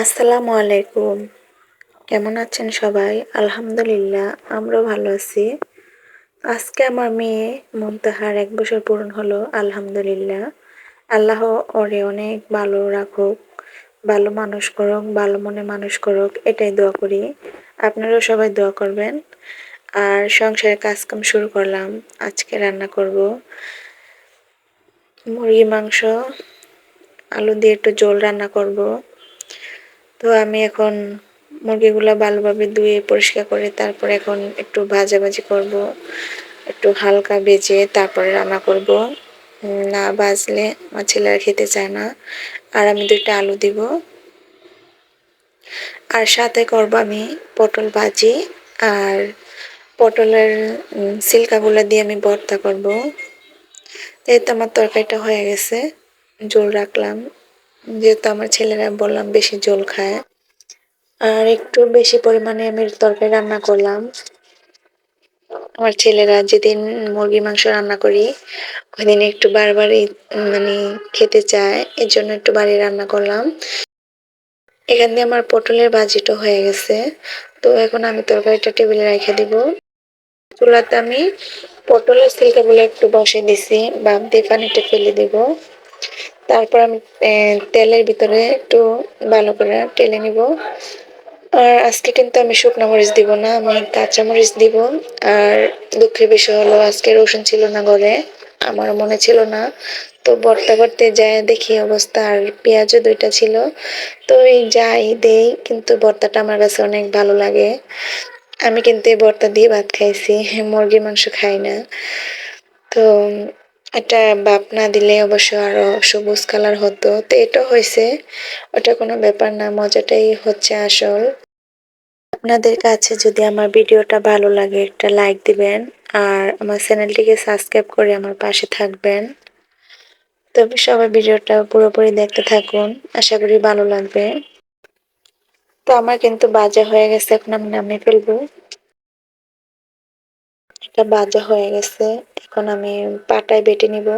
আসসালামু আলাইকুম। কেমন আছেন সবাই? আলহামদুলিল্লাহ, আমরাও ভালো আছি। আজকে আমার মেয়ে মুমতাহার এক বছর পূরণ হলো, আলহামদুলিল্লাহ। আল্লাহ ওরে অনেক ভালো রাখুক, ভালো মানুষ করুক, ভালো মনে মানুষ করুক, এটাই দোয়া করি। আপনারাও সবাই দোয়া করবেন। আর সংসারের কাজকাম শুরু করলাম, আজকে রান্না করব। মুরগি মাংস, আলু দিয়ে একটু জোল রান্না করব। তো আমি এখন মুরগিগুলো ভালোভাবে ধুয়ে পরিষ্কার করে তারপর এখন একটু ভাজাভাজি করব, একটু হালকা ভেজে তারপরে রান্না করব। না বাজলে আমার ছেলেরা খেতে চায় না, আর আমি দুইটা আলু দিব। আর সাথে করব আমি পটল ভাজি, আর পটলের সিল্কাগুলো দিয়ে আমি ভর্তা করব। এই তো আমার তরকারিটা হয়ে গেছে জোল রাখলাম। যেহেতু আমার ছেলেরা বললাম বেশি জল খায়। আর একটু বেশি পরিমাণে আমি তরকারি রান্না করলাম। আমার ছেলেরা যেদিন মুরগি মাংস রান্না করি ওই দিন একটু বারবারই মানে খেতে চায় এর জন্য একটু বাড়ি রান্না করলাম। এখান দিয়ে আমার পটলের ভাজিটা হয়ে গেছে। তো এখন আমি তরকারিটা টেবিলে রেখে দিব। চুলাতে আমি পটলের সিলকাগুলো একটু বসে দিছি বাপ দিয়ে পানিটা ফেলে দিব। তারপর আমি তেলের ভিতরে একটু ভালো করে টেলে নিব। আর আজকে কিন্তু আমি শুকনো মরিচ দিব না, আমি কাঁচা মরিচ দিব। আর দুঃখের বিষয় হলো, আজকে রসুন ছিল না ঘরে আমার মনে ছিল না। তো বর্তা করতে যায় দেখি অবস্থা। আর পেঁয়াজও দুইটা ছিল। তো এই যাই দেই, কিন্তু বর্তাটা আমার কাছে অনেক ভালো লাগে। আমি কিন্তু এই বর্তা দিয়ে ভাত খাইছি, মুরগির মাংস খাই না। তো এটা বাপ না দিলে অবশ্য আরও সবুজ কালার হতো। তো এটা হয়েছে, ওটা কোনো ব্যাপার না, মজাটাই হচ্ছে আসল। আপনাদের কাছে যদি আমার ভিডিওটা ভালো লাগে, একটা লাইক দিবেন, আর আমার চ্যানেলটিকে সাবস্ক্রাইব করে আমার পাশে থাকবেন। তবে সবাই ভিডিওটা পুরোপুরি দেখতে থাকুন, আশা করি ভালো লাগবে। তো আমার কিন্তু বাজা হয়ে গেছে, এখন আমি নামিয়ে ফেলব। এটা বাজা হয়ে গেছে। এখন আমি পাটায় বেটে নিব।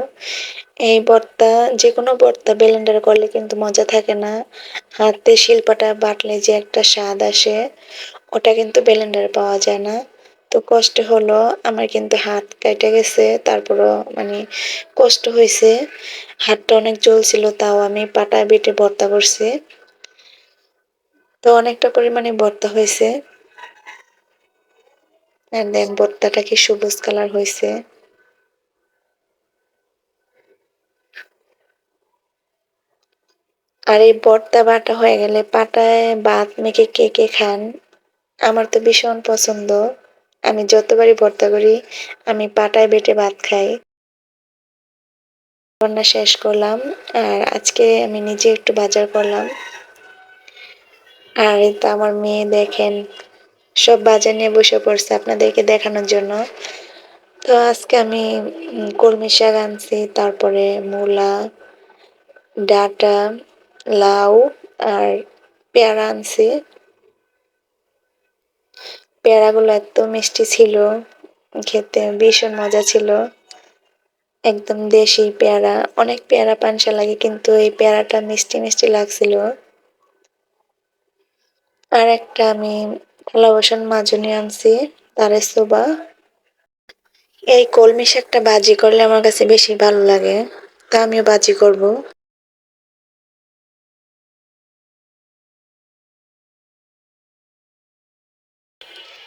এই ভর্তা যে কোনো ভর্তা ব্লেন্ডার করলে কিন্তু মজা থাকে না। হাতে শিল্পাটা বাটলে যে একটা স্বাদ আসে, ওটা কিন্তু ব্লেন্ডারে পাওয়া যায় না। তো কষ্ট হলো, আমার কিন্তু হাত কেটে গেছে, তারপরও মানে কষ্ট হয়েছে। হাতটা অনেক জ্বলছিল, তাও আমি পাটায় বেটে ভর্তা করছি তো অনেকটা পরিমাণে ভর্তা হয়েছে। দেন ভর্তাটা কি সবুজ কালার হয়েছে আর এই ভর্তা বাটা হয়ে গেলে পাটায় ভাত মেখে কে কে খান? আমার তো ভীষণ পছন্দ। আমি যতবারই ভর্তা করি, আমি পাটায় বেটে ভাত খাই। রান্না শেষ করলাম, আর আজকে আমি নিজে একটু বাজার করলাম। আর তো আমার মেয়ে দেখেন সব বাজার নিয়ে বসে পড়ছে আপনাদেরকে দেখানোর জন্য। তো আজকে আমি কলমি শাক আনছি, তারপরে মূলা, ডাটা, লাউ আর পেয়ারা আনছি। পেয়ারাগুলো এত মিষ্টি ছিল, খেতে ভীষণ মজা ছিল। একদম দেশি পেয়ারা, অনেক পেয়ারা পানসা লাগে, কিন্তু এই পেয়ারাটা মিষ্টি মিষ্টি লাগছিল। আর একটা আমি থালা বাসন আনছি, তারে সোবা এই কলমি শাকটা ভাজি করলে আমার কাছে বেশি ভালো লাগে, তা আমিও ভাজি করব।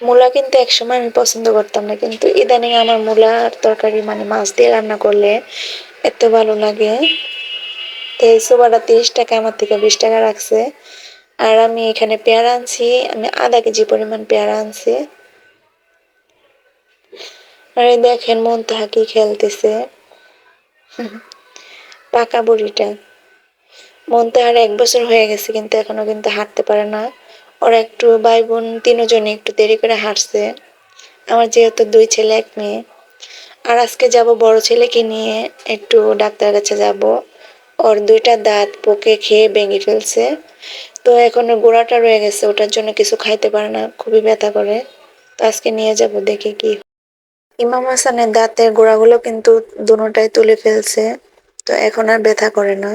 মূলা কিন্তু একসময় আমি পছন্দ করতাম না, কিন্তু ইদানিং আমার মূলার তরকারি মানে মাছ দিয়ে রান্না করলে এত ভালো লাগে। তো এই সোবাটা তিরিশ টাকা, আমার থেকে বিশ টাকা রাখছে। আর আমি এখানে পেয়ারা আনছি, আমি আধা কেজি পরিমাণ পেয়ারা আনছি। আর দেখেন মন তাহা কি খেলতেছে। পাকা বুড়িটা। মন তাহার এক বছর হয়ে গেছে কিন্তু এখনও কিন্তু হাঁটতে পারে না। ওরা একটু ভাই বোন তিনজনে একটু দেরি করে হাঁটছে। আমার যেহেতু দুই ছেলে, এক মেয়ে। আর আজকে যাব বড় ছেলেকে নিয়ে একটু ডাক্তার কাছে যাব। ওর দুইটা দাঁত পোকে খেয়ে ভেঙে ফেলছে। তো এখন গোড়াটা রয়ে গেছে, ওটার জন্য কিছু খাইতে পারে না, খুবই ব্যথা করে। তো আজকে নিয়ে যাব দেখি কি ইমাম হাসানের দাঁতের গোড়াগুলো কিন্তু দুটাই তুলে ফেলছে, তো এখন আর ব্যথা করে না।